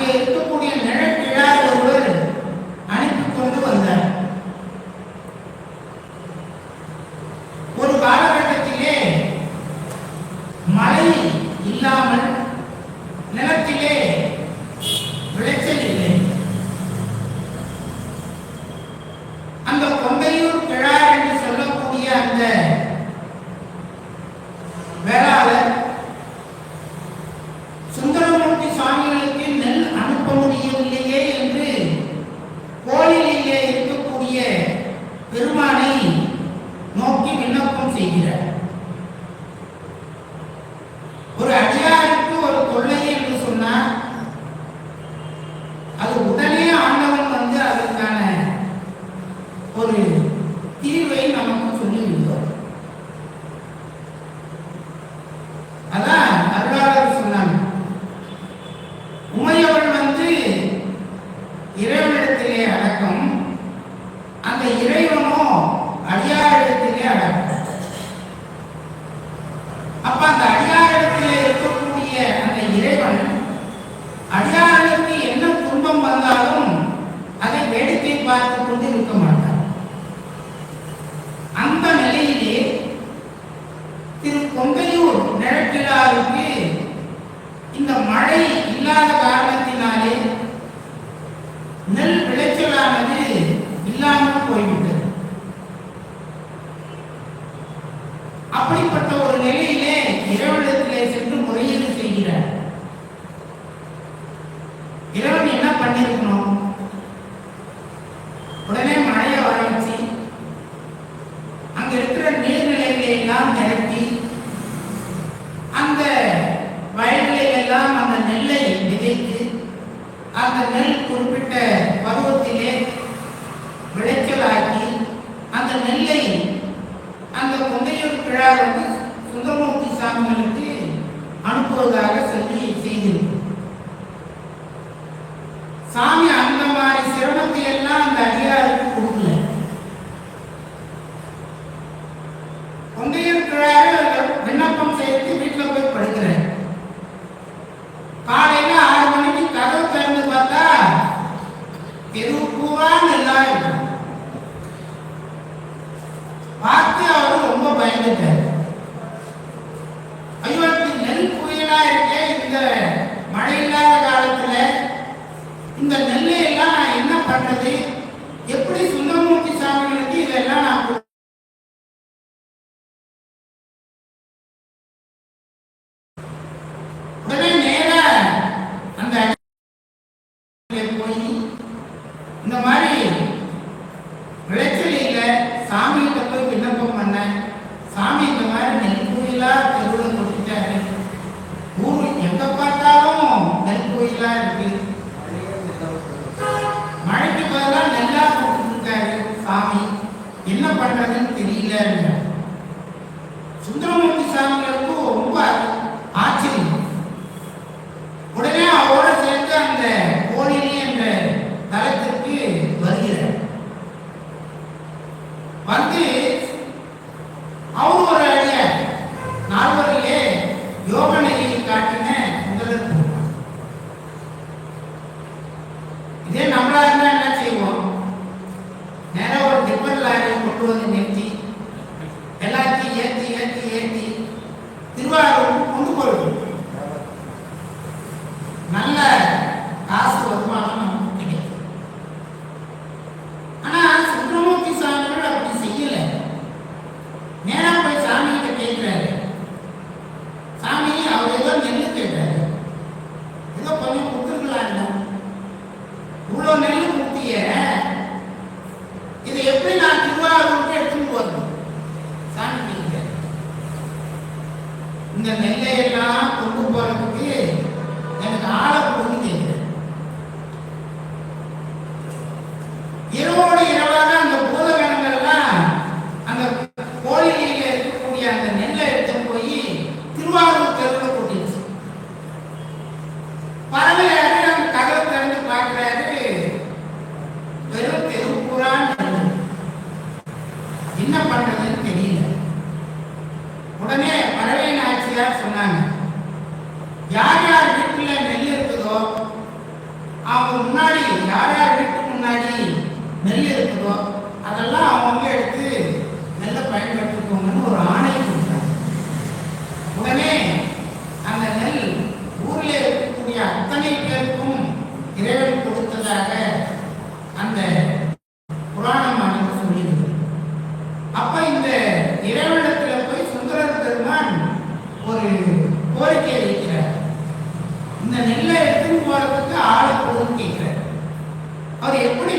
அங்கே இருக்கக்கூடிய நிழல் செய்கிறார். ஒரு அடியாருக்கு ஒரு தொல்லை என்று சொன்னால் அது உடனே ஆண்டவன் வந்து அதற்கான ஒரு தீர்வை நமக்கு சொல்லிவிடுவார் நிலக்கிழாருக்கு இந்த மழை இல்லாத காரணத்தினாலே நெல் விளைச்சலானது இல்லாமல் போய்விட்டது. அப்படிப்பட்ட ஒரு நிலையிலே இறைவனத்திலே சென்று முறையீடு செய்கிறார். இரவன் என்ன பண்ணிருக்கணும் அந்த நெல் குறிப்பிட்ட பருவத்திலே விளைச்சலாக்கி அந்த நெல்லை அந்த குந்தையூர் வந்து சுந்தரமூர்த்தி சாமிகளுக்கு அனுப்புவதாக சொல்லி செய்திருக்கும் சாமி அந்த மாதிரி சிரமத்தை எல்லாம் அந்த அதிகாரிக்கு கொடுக்கல. de pé. என்ன பண்றதுன்னு தெரியல சுந்தரமூர்த்தி சாமி FM. Tem இந்த நெல்லை எல்லாம் கொண்டு போறதுக்கு எனக்கு ஆளை சொன்னாங்க. யார் அவர் எப்படி